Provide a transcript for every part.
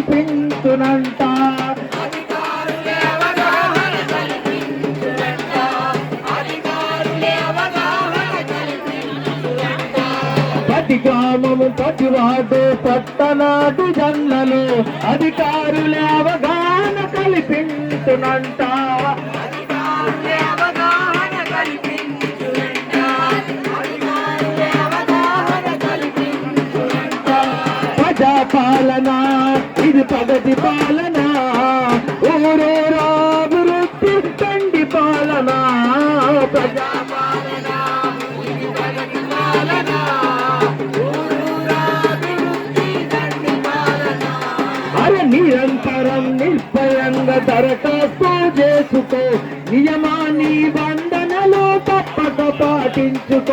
కల్పించునంట అధికారులే అవగాహన కల్పించునంట. జన్నలు ప్రతి గ్రామము ప్రతి పట్టణాది అధికారులే అవగాహన కల్పించునంట ప్రజా పాలన ఇది ప్రగతి పాలన. ఊరూరా అభివృద్ధి తండి పాలన. ప్రజా పాలన, ఇది ప్రగతి పాలన. అరే నిరంతరం నిర్భయంగా దరఖాస్తు చేసుకో. నియమాన్ని బంధనలో తప్పక పాటించుకో.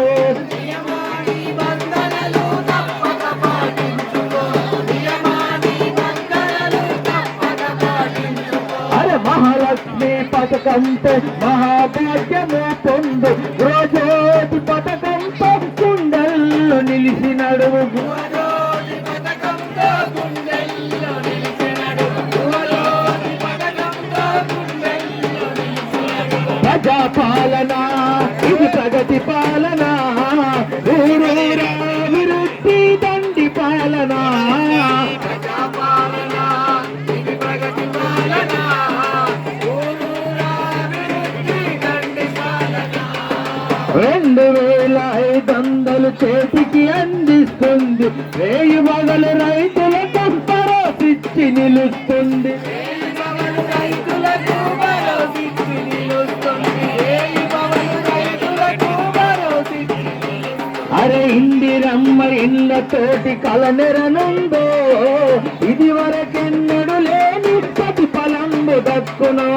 పథకంతో మహాభాగ్యము పొందు. రోజోటి పథకంతో కుండల్లో నిలిచి నడువు. ప్రజా పాలన ఇది ప్రగతి పాలన. రెండు వేల ఐదు వందలు చేతికి అందిస్తుంది. వేయి మొదలు రైతులకు రైతులకు భరోసిచ్చి నిలుస్తుంది. అరే ఇందిరమ్మ ఇళ్ళ తోటి కలనెరనుందో ఇది వరకెన్నడు లేని ప్రతిఫలంబు దక్కును.